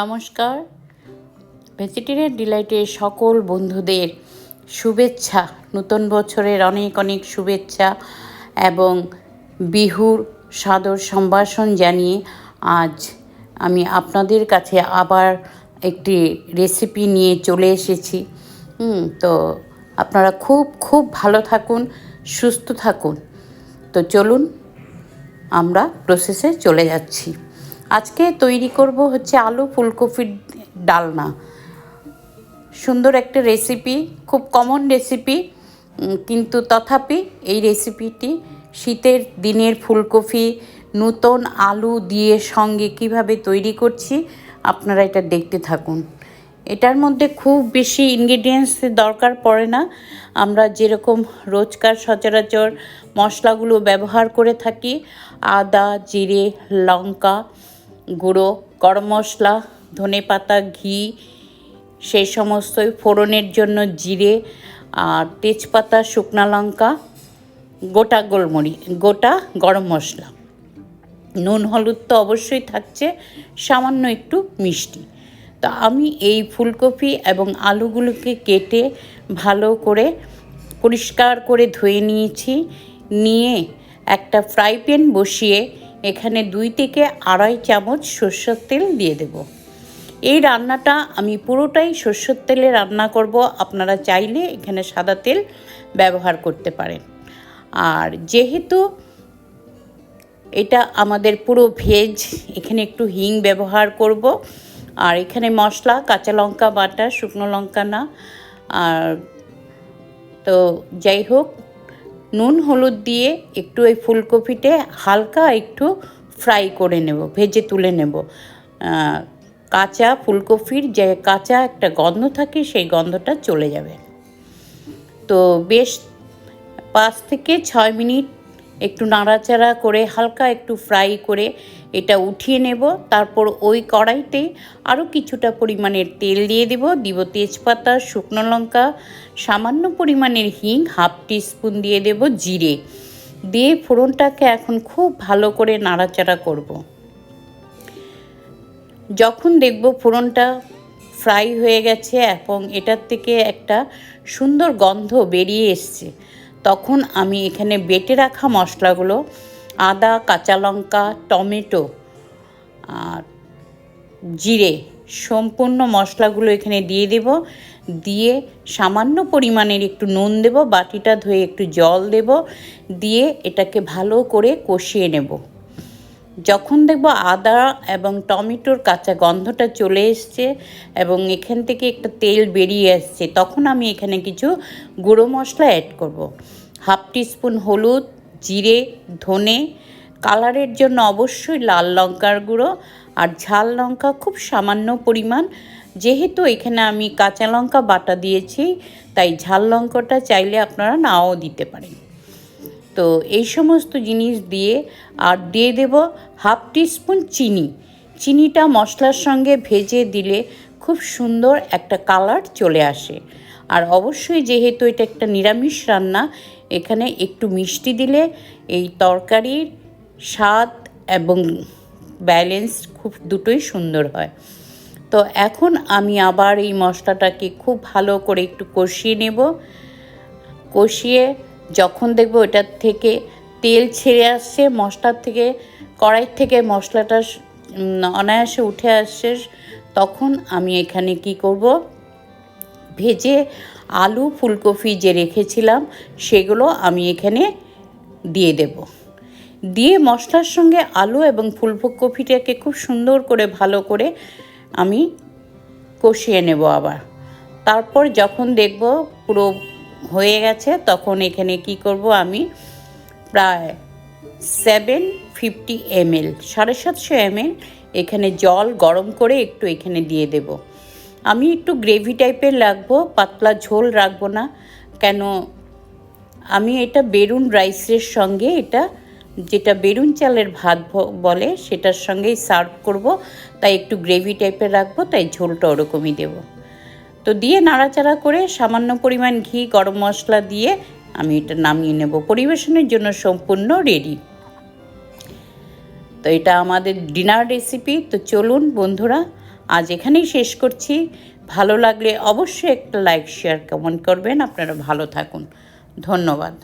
নমস্কার। ভেজিটেরিয়ান ডিলাইটের সকল বন্ধুদের শুভেচ্ছা, নতুন বছরের অনেক অনেক শুভেচ্ছা এবং বিহুর সাদর সম্ভাষণ জানিয়ে আজ আমি আপনাদের কাছে আবার একটি রেসিপি নিয়ে চলে এসেছি। তো আপনারা খুব খুব ভালো থাকুন, সুস্থ থাকুন। তো চলুন, আমরা প্রসেসে চলে যাচ্ছি। আজকে তৈরি করব হচ্ছে আলু ফুলকপির ডালনা। সুন্দর একটা রেসিপি খুব কমন রেসিপি কিন্তু তথাপি এই রেসিপিটি শীতের দিনের ফুলকপি, নূতন আলু দিয়ে সঙ্গে কীভাবে তৈরি করছি, আপনারা এটা দেখতে থাকুন। এটার মধ্যে খুব বেশি ইনগ্রিডিয়েন্টস দরকার পড়ে না। আমরা যেরকম রোজকার সচরাচর মশলাগুলো ব্যবহার করে থাকি, আদা, জিরে, লঙ্কা গুঁড়ো, গরম মশলা, ধনে পাতা, ঘি, সেই সমস্তই ফোড়নের জন্য জিরে আর তেজপাতা, শুকনা লঙ্কা, গোটা গোলমরি গোটা গরম মশলা। নুন, হলুদ তো অবশ্যই থাকছে, সামান্য একটু মিষ্টি। তো আমি এই ফুলকপি এবং আলুগুলোকে কেটে ভালো করে পরিষ্কার করে ধুয়ে নিয়েছি, নিয়ে একটা ফ্রাই প্যান বসিয়ে এখানে দুই থেকে আড়াই চামচ সর্ষের তেল দিয়ে দেব। এই রান্নাটা আমি পুরোটাই সর্ষের তেলে রান্না করব। আপনারা চাইলে এখানে সাদা তেল ব্যবহার করতে পারেন। আর যেহেতু এটা আমাদের পুরো ভেজ, এখানে একটু হিং ব্যবহার করব। আর এখানে মশলা, কাঁচা লঙ্কা বাটা, শুকনো লঙ্কা না। আর তো যাই হোক নুন, হলুদ দিয়ে একটু ওই ফুলকপিতে হালকা একটু ফ্রাই করে নেব, ভেজে তুলে নেব। কাঁচা ফুলকপির যে কাঁচা একটা গন্ধ থাকে সেই গন্ধটা চলে যাবে। তো বেশ পাঁচ থেকে ছয় মিনিট একটু নাড়াচাড়া করে, হালকা একটু ফ্রাই করে এটা উঠিয়ে নেব। তারপর ওই কড়াইতে আরও কিছুটা পরিমাণের তেল দিয়ে দেব। দিব তেজপাতা, শুকনো লঙ্কা, সামান্য পরিমাণের হিং, হাফ টিস্পুন দিয়ে দেব জিরে। দিয়ে ফোড়নটাকে এখন খুব ভালো করে নাড়াচাড়া করব। যখন দেখব ফোড়নটা ফ্রাই হয়ে গেছে এবং এটার থেকে একটা সুন্দর গন্ধ বেরিয়ে এসছে তখন আমি এখানে বেটে রাখা মশলাগুলো, আদা, কাঁচা লঙ্কা, টমেটো আর জিরে সম্পূর্ণ মশলাগুলো এখানে দিয়ে দেব। দিয়ে সামান্য পরিমাণের একটু নুন দেব, বাটিটা ধুয়ে একটু জল দেব। দিয়ে এটাকে ভালো করে কষিয়ে নেব। যখন দেখব আদা এবং টমেটোর কাঁচা গন্ধটা চলে এসছে এবং এখান থেকে একটা তেল বেরিয়ে আসছে, তখন আমি এখানে কিছু গুঁড়ো মশলা অ্যাড করব। হাফ টিস্পুন হলুদ, জিরে, ধনে কালারের জন্য অবশ্যই লাল লঙ্কার গুঁড়ো আর ঝাল লঙ্কা খুব সামান্য পরিমাণ যেহেতু এখানে আমি কাঁচা লঙ্কা বাটা দিয়েছি, তাই ঝাল লঙ্কাটা চাইলে আপনারা নাও দিতে পারেন তো এই সমস্ত জিনিস দিয়ে আর দিয়ে দেব হাফ টিস্পুন চিনি। চিনিটা মশলার সঙ্গে ভেজে দিলে খুব সুন্দর একটা কালার চলে আসে। আর অবশ্যই যেহেতু এটা একটা নিরামিষ রান্না, এখানে একটু মিষ্টি দিলে এই তরকারির স্বাদ এবং ব্যালেন্স খুব দুটোই সুন্দর হয়। তো এখন আমি আবার এই মশলাটাকে খুব ভালো করে একটু কষিয়ে নেব। কষিয়ে যখন দেখব ওটার থেকে তেল ছেড়ে আসছে, মশলার থেকে কড়াই থেকে মশলাটা অনায়াসে উঠে আসছে, তখন আমি এখানে কি করব? ভেজে আলু, ফুলকপি যে রেখেছিলাম, সেগুলো আমি এখানে দিয়ে দেব। দিয়ে মশলার সঙ্গে আলু এবং ফুলকপিটাকে খুব সুন্দর করে, ভালো করে আমি কষিয়ে নেব আবার। তারপর যখন দেখব পুরো হয়ে গেছে, তখন এখানে কি করব আমি? প্রায় সেভেন ফিফটি এমএল সাড়ে সাতশো এমএল এখানে জল গরম করে একটু এখানে দিয়ে দেব। আমি একটু গ্রেভি টাইপের রাখব, পাতলা ঝোল রাখব না, কেন আমি এটা বেরুন রাইসের সঙ্গে, এটা যেটা বেরুন চালের ভাত বলে সেটার সঙ্গেই সার্ভ করব, তাই একটু গ্রেভি টাইপের রাখব, তাই ঝোলটা ওরকমই দেবো। তো দিয়ে নাড়াচাড়া করে সামান্য পরিমাণ ঘি, গরম মশলা দিয়ে আমি এটা নামিয়ে নেব। পরিবেশনের জন্য সম্পূর্ণ রেডি তো এটা আমাদের ডিনার রেসিপি তো চলুন বন্ধুরা, আজ এখানেই শেষ করছি। ভালো লাগলে অবশ্যই একটা লাইক শেয়ার কমেন্ট করবেন। আপনারা ভালো থাকুন। ধন্যবাদ।